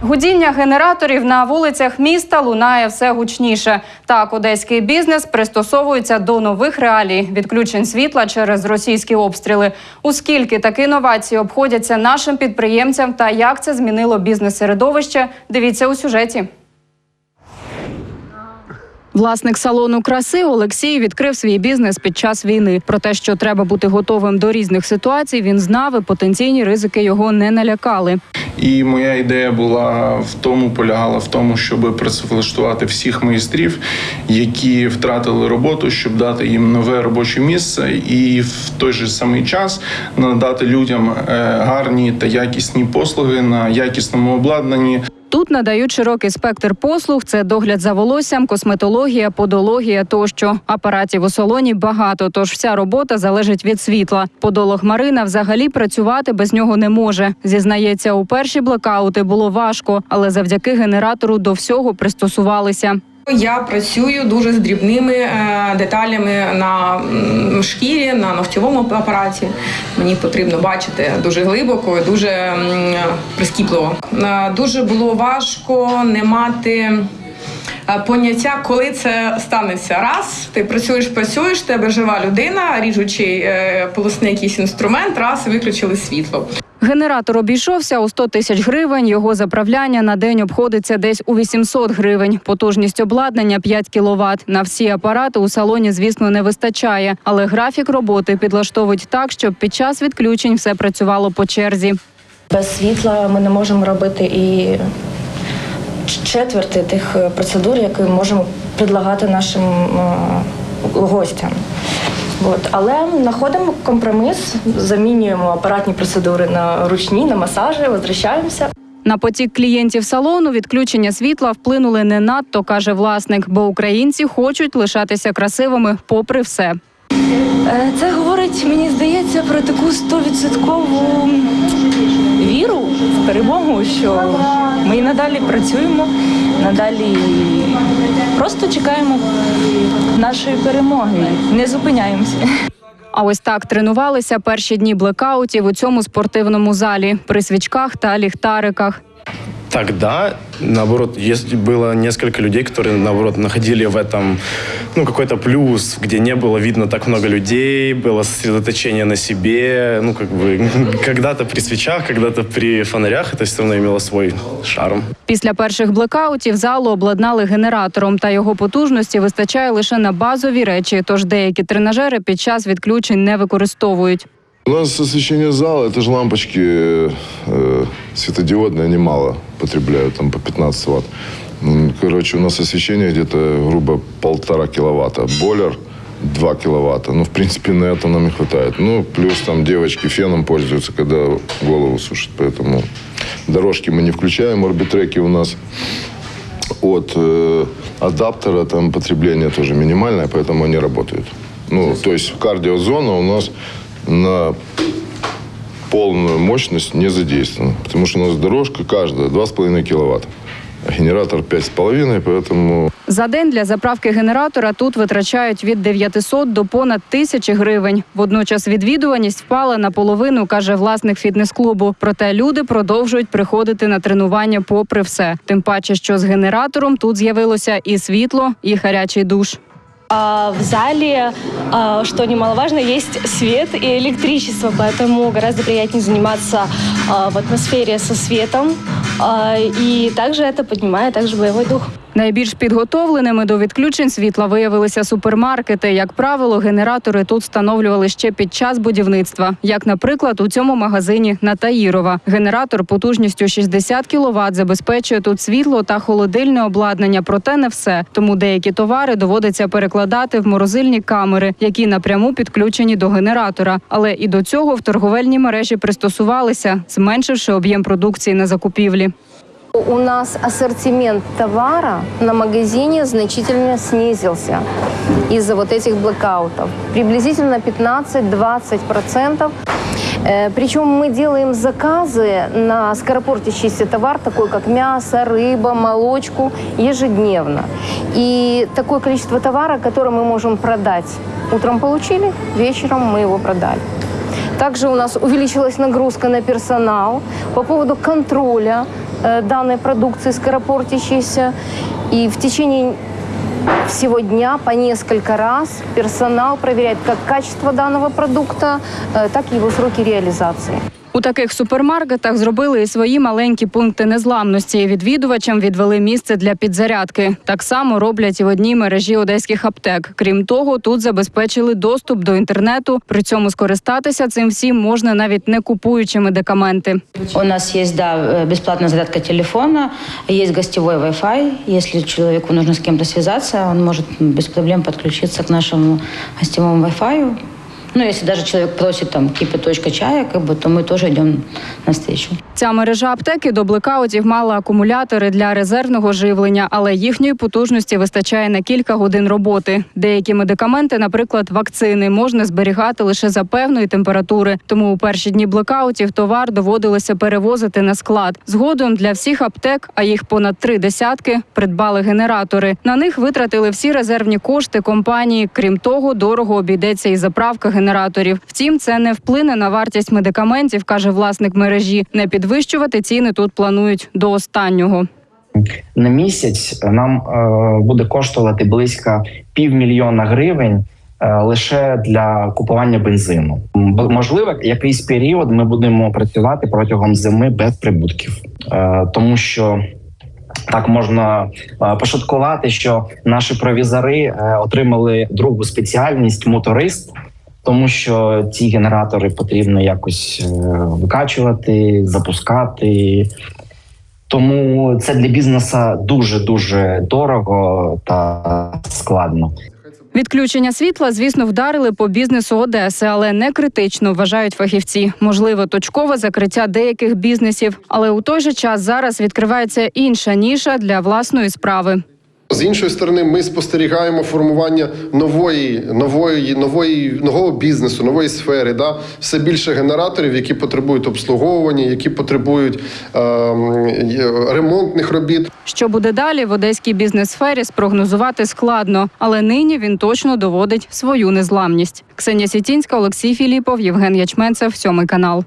Гудіння генераторів на вулицях міста лунає все гучніше. Так, одеський бізнес пристосовується до нових реалій відключень світла через російські обстріли. Оскільки такі новації обходяться нашим підприємцям та як це змінило бізнес-середовище, дивіться у сюжеті. Власник салону краси Олексій відкрив свій бізнес під час війни. Про те, що треба бути готовим до різних ситуацій, він знав і потенційні ризики його не налякали. І моя ідея була в тому, полягала в тому, щоб працевлаштувати всіх майстрів, які втратили роботу, щоб дати їм нове робоче місце, і в той же самий час надати людям е, гарні та якісні послуги на якісному обладнанні. Тут надають широкий спектр послуг: це догляд за волоссям, косметологія, подологія тощо. Апаратів у салоні багато, тож вся робота залежить від світла. Подолог Марина взагалі працювати без нього не може. Зізнається, у перші блекаути було важко, але завдяки генератору до всього пристосувалися. Я працюю дуже з дрібними е, деталями на шкірі, на ногтєвому апараті. Мені потрібно бачити дуже глибоко, і дуже прискіпливо. Е, Дуже було важко не мати. Е, Поняття, коли це станеться. Раз ти працюєш, працюєш, тебе жива людина, ріжучий е, полосний якийсь інструмент, раз виключили світло. Генератор обійшовся у 100 тисяч гривень. Його заправляння на день обходиться десь у 800 гривень. Потужність обладнання 5 кВт. На всі апарати у салоні, звісно, не вистачає, але графік роботи підлаштовують так, щоб під час відключень все працювало по черзі. Без світла ми не можемо робити і четверти тих е, процедур, які ми можемо предлагати нашим е, гостям. От. Але знаходимо компроміс, замінюємо апаратні процедури на ручні, на масажі, возвращаємося. На потік клієнтів салону відключення світла вплинули не надто, каже власник, бо українці хочуть лишатися красивими попри все. Е, Це говорить, мені здається, про таку стовідсоткову віру в перемогу, що ми і надалі працюємо, надалі просто чекаємо нашої перемоги, не зупиняємося. А ось так тренувалися перші дні блекаутів у цьому спортивному залі при свічках та ліхтариках Тогда, наоборот, есть, было несколько людей, которые, наоборот, находили в этом ну, какой-то плюс, где не было видно так много людей, было сосредоточение на себе. Ну, как бы, когда-то при свечах, когда-то при фонарях это все равно имело свой шарм. Після перших блекаутів залу обладнали генератором, та його потужності вистачає лише на базові речі. Тож деякі тренажери під час відключень не використовують. У нас освещение зала, это же лампочки э, светодиодные, они мало потребляют, там по 15 ватт. Короче, у нас освещение где-то, грубо, полтора киловатта. Бойлер 2 киловатта. Ну, в принципе, на это нам и хватает. Ну, плюс там девочки феном пользуются, когда голову сушат. Поэтому дорожки мы не включаем. Орбитреки у нас от э, адаптера там потребление тоже минимальное, поэтому они работают. Ну, то есть кардиозона у нас на полную мощность не задействована, потому что у нас дорожка каждая 2,5 киловатта, а генератор 5,5, поэтому За день для заправки генератора тут витрачають від 900 до понад тисячі гривень. Водночас відвідуваність впала наполовину, каже власник фітнес-клубу. Проте люди продовжують приходити на тренування попри все. Тим паче, що з генератором тут з'явилося і світло, і гарячий душ. А в зале, а, что немаловажно, есть свет и электричество, поэтому гораздо приятнее заниматься а, в атмосфере со светом. А, И также это поднимает также боевой дух. Найбільш підготовленими до відключень світла виявилися супермаркети. Як правило, генератори тут встановлювали ще під час будівництва. Як, наприклад, у цьому магазині на Таїрова. Генератор потужністю 60 кВт забезпечує тут світло та холодильне обладнання, проте не все. Тому деякі товари доводиться перекладати в морозильні камери, які напряму підключені до генератора. Але і до цього в торговельній мережі пристосувалися, зменшивши об'єм продукції на закупівлі. У нас ассортимент товара на магазине значительно снизился из-за вот этих блэкаутов. Приблизительно 15-20%. Э, Причем мы делаем заказы на скоропортящийся товар, такой как мясо, рыба, молочку, ежедневно. И такое количество товара, которое мы можем продать. Утром получили, вечером мы его продали. Также у нас увеличилась нагрузка на персонал по поводу контроля э, данной продукции скоропортящейся. И в течение всего дня по несколько раз персонал проверяет как качество данного продукта, э, так и его сроки реализации. У таких супермаркетах зробили і свої маленькі пункти незламності. Відвідувачам відвели місце для підзарядки. Так само роблять і в одній мережі одеських аптек. Крім того, тут забезпечили доступ до інтернету. При цьому скористатися цим всім можна навіть не купуючи медикаменти. У нас есть, да, э, бесплатная зарядка телефона, есть гостевой Wi-Fi. Если человеку нужно с кем-то связаться, он может без проблем подключиться к нашему гостевому Wi-Fi. Ну, если даже человек просит там кипяточка чая, как то мы тоже идем навстречу. Ця мережа аптеки до блекаутів мала акумулятори для резервного живлення, але їхньої потужності вистачає на кілька годин роботи. Деякі медикаменти, наприклад, вакцини, можна зберігати лише за певної температури. Тому у перші дні блекаутів товар доводилося перевозити на склад. Згодом для всіх аптек, а їх понад три десятки, придбали генератори. На них витратили всі резервні кошти компанії. Крім того, дорого обійдеться і заправка генераторів. Втім, це не вплине на вартість медикаментів, каже власник мережі. Не підвищувати ціни тут планують до останнього. на місяць нам е, буде коштувати близько півмільйона гривень. е, Лише для купування бензину можливо, якийсь період ми будемо працювати протягом зими без прибутків, Е, тому що так можна пошуткувати, що наші провізори отримали другу спеціальність моторист, тому що ці генератори потрібно якось е, викачувати, запускати. Тому це для бізнесу дуже дуже дорого та складно. Відключення світла, звісно, вдарили по бізнесу Одеси, але не критично вважають фахівці. Можливо, точкове закриття деяких бізнесів, але у той же час зараз відкривається інша ніша для власної справи. З іншої сторони, ми спостерігаємо формування нової, нової, нової нового бізнесу, нової сфери. Да? Все більше генераторів, які потребують обслуговування, які потребують е, ремонтних робіт. Що буде далі в одеській бізнес-сфері, спрогнозувати складно, але нині він точно доводить свою незламність. Ксенія Сітінська, Олексій Філіпов, Євген Ячменцев, сьомий канал.